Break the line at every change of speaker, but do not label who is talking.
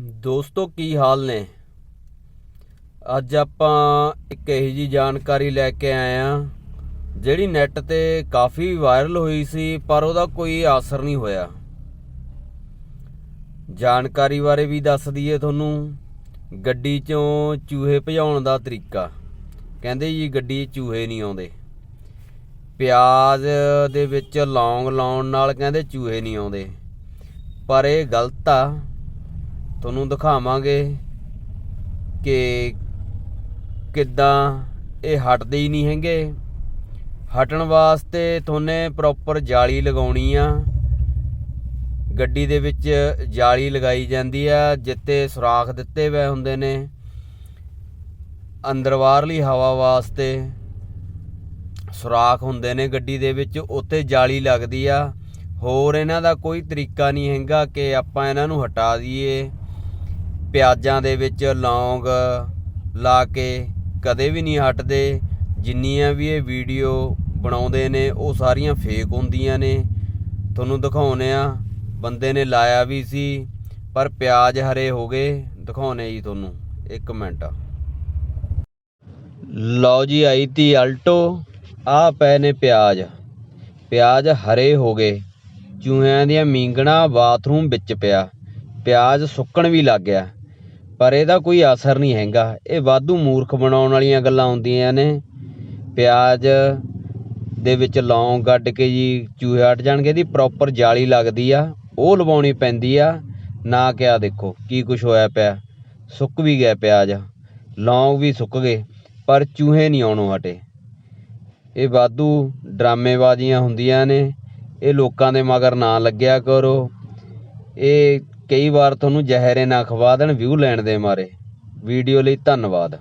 ਦੋਸਤੋ, ਕੀ ਹਾਲ ਨੇ? ਅੱਜ ਆਪਾਂ ਇੱਕ ਇਹੋ ਜੀ ਜਾਣਕਾਰੀ ਲੈ ਕੇ ਆਏ ਆ, ਜਿਹੜੀ ਨੈੱਟ ਤੇ ਕਾਫੀ ਵਾਇਰਲ ਹੋਈ ਸੀ, ਪਰ ਉਹਦਾ ਕੋਈ ਅਸਰ ਨਹੀਂ ਹੋਇਆ। ਜਾਣਕਾਰੀ ਬਾਰੇ ਵੀ ਦੱਸ ਦਈਏ ਤੁਹਾਨੂੰ, ਗੱਡੀ 'ਚੋਂ ਚੂਹੇ ਭਜਾਉਣ ਦਾ ਤਰੀਕਾ। ਕਹਿੰਦੇ ਜੀ, ਗੱਡੀ ਚੂਹੇ ਨਹੀਂ ਆਉਂਦੇ। ਪਿਆਜ਼ ਦੇ ਵਿੱਚ ਲੌਂਗ ਲਾਉਣ ਨਾਲ ਕਹਿੰਦੇ ਚੂਹੇ ਨਹੀਂ ਆਉਂਦੇ। ਪਰ ਇਹ ਗਲਤ ਆ ਤੁਹਾਨੂੰ ਦਿਖਾਵਾਂਗੇ ਕਿ ਕਿੱਦਾਂ ਇਹ ਹਟਦੇ ਹੀ ਨਹੀਂ ਹੈਗੇ। ਹਟਣ ਵਾਸਤੇ ਤੁਹਾਨੂੰ ਪ੍ਰੋਪਰ ਜਾਲੀ ਲਗਾਉਣੀ ਆ। ਗੱਡੀ ਦੇ ਵਿੱਚ ਜਾਲੀ ਲਗਾਈ ਜਾਂਦੀ ਆ ਜਿੱਤੇ ਸੁਰਾਖ ਦਿੱਤੇ ਹੋਏ ਹੁੰਦੇ ਨੇ। ਅੰਦਰ ਬਾਹਰਲੀ ਹਵਾ ਵਾਸਤੇ ਸੁਰਾਖ ਹੁੰਦੇ ਨੇ ਗੱਡੀ ਦੇ ਵਿੱਚ ਉੱਤੇ ਜਾਲੀ ਲੱਗਦੀ ਆ। ਹੋਰ ਇਹਨਾਂ ਦਾ ਕੋਈ ਤਰੀਕਾ ਨਹੀਂ ਹੈਗਾ ਕਿ ਆਪਾਂ ਇਹਨਾਂ ਨੂੰ ਹਟਾ ਦਈਏ। ਪਿਆਜ਼ਾਂ ਦੇ ਵਿੱਚ ਲੌਂਗ ਲਾ ਕੇ ਕਦੇ ਵੀ ਨਹੀਂ ਹਟਦੇ। ਜਿੰਨੀਆਂ ਵੀ ਇਹ ਵੀਡੀਓ ਬਣਾਉਂਦੇ ਨੇ, ਉਹ ਸਾਰੀਆਂ ਫੇਕ ਹੁੰਦੀਆਂ ਨੇ। ਤੁਹਾਨੂੰ ਦਿਖਾਉਨੇ ਆ ਬੰਦੇ ਨੇ ਲਾਇਆ ਵੀ ਸੀ, ਪਰ ਪਿਆਜ਼ ਹਰੇ ਹੋ ਗਏ। ਦਿਖਾਉਨੇ ਜੀ ਤੁਹਾਨੂੰ। ਇੱਕ ਮਿੰਟ। ਲਓ ਜੀ, ਆਈ ਤੀ ਅਲਟੋ। ਆ ਪਏ ਨੇ ਪਿਆਜ਼। ਪਿਆਜ਼ ਹਰੇ ਹੋ ਗਏ। ਚੂਹਿਆਂ ਦੀਆਂ ਮੀਂਗਣਾ ਬਾਥਰੂਮ ਵਿੱਚ ਪਿਆ। ਪਿਆਜ਼ ਸੁੱਕਣ ਵੀ ਲੱਗ ਗਿਆ। ਪਰ ਇਹਦਾ ਕੋਈ ਅਸਰ ਨਹੀਂ ਹੈਗਾ। ਇਹ ਵਾਧੂ ਮੂਰਖ ਬਣਾਉਣ ਵਾਲੀਆਂ ਗੱਲਾਂ ਹੁੰਦੀਆਂ ਨੇ। ਪਿਆਜ਼ ਦੇ ਵਿੱਚ ਲੌਂਗ ਕੱਢ ਕੇ ਜੀ ਚੂਹੇ ਹਟ ਜਾਣਗੇ, ਇਹਦੀ ਪ੍ਰੋਪਰ ਜਾਲੀ ਲੱਗਦੀ ਆ। ਉਹ ਲਵਾਉਣੀ ਪੈਂਦੀ ਆ। ਨਾ ਕਿ ਆ ਦੇਖੋ, ਕੀ ਕੁਝ ਹੋਇਆ ਪਿਆ। ਸੁੱਕ ਵੀ ਗਿਆ ਪਿਆਜ਼। ਲੌਂਗ ਵੀ ਸੁੱਕ ਗਏ, ਪਰ ਚੂਹੇ ਨਹੀਂ ਆਉਣੋਂ ਹਟੇ। ਇਹ ਵਾਧੂ ਡਰਾਮੇਬਾਜ਼ੀਆਂ ਹੁੰਦੀਆਂ ਨੇ। ਇਹ ਲੋਕਾਂ ਦੇ ਮਗਰ ਨਾ ਲੱਗਿਆ ਕਰੋ। ਇਹ ਕਈ ਵਾਰ ਤੁਹਾਨੂੰ ਜ਼ਹਿਰੇ ਨਾ ਖਵਾ ਦੇਣ ਵਿਊ ਲੈਣ ਦੇ ਮਾਰੇ। ਵੀਡੀਓ ਲਈ ਧੰਨਵਾਦ।